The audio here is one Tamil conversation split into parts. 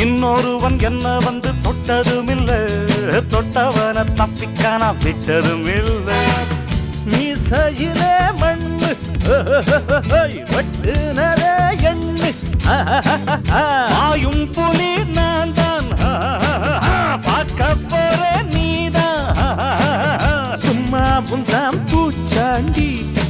இன்னொருவன் என்ன வந்து தொட்டதும் இல்ல தொட்டவன தப்பிக்கான விட்டதும் இல்ல மீசையிலே மண்ணு வெட்டுனதே எண்ணு. ஆயும் புலி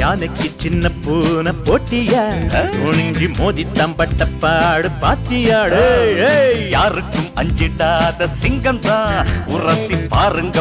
யானைக்கு சின்ன பூனை போட்டியா? ஒழுங்கி மோதித்தான் பட்ட பாடு பாத்தியாடு யாருக்கும் அஞ்சிடாத சிங்கம் தான் உரசி பாருங்க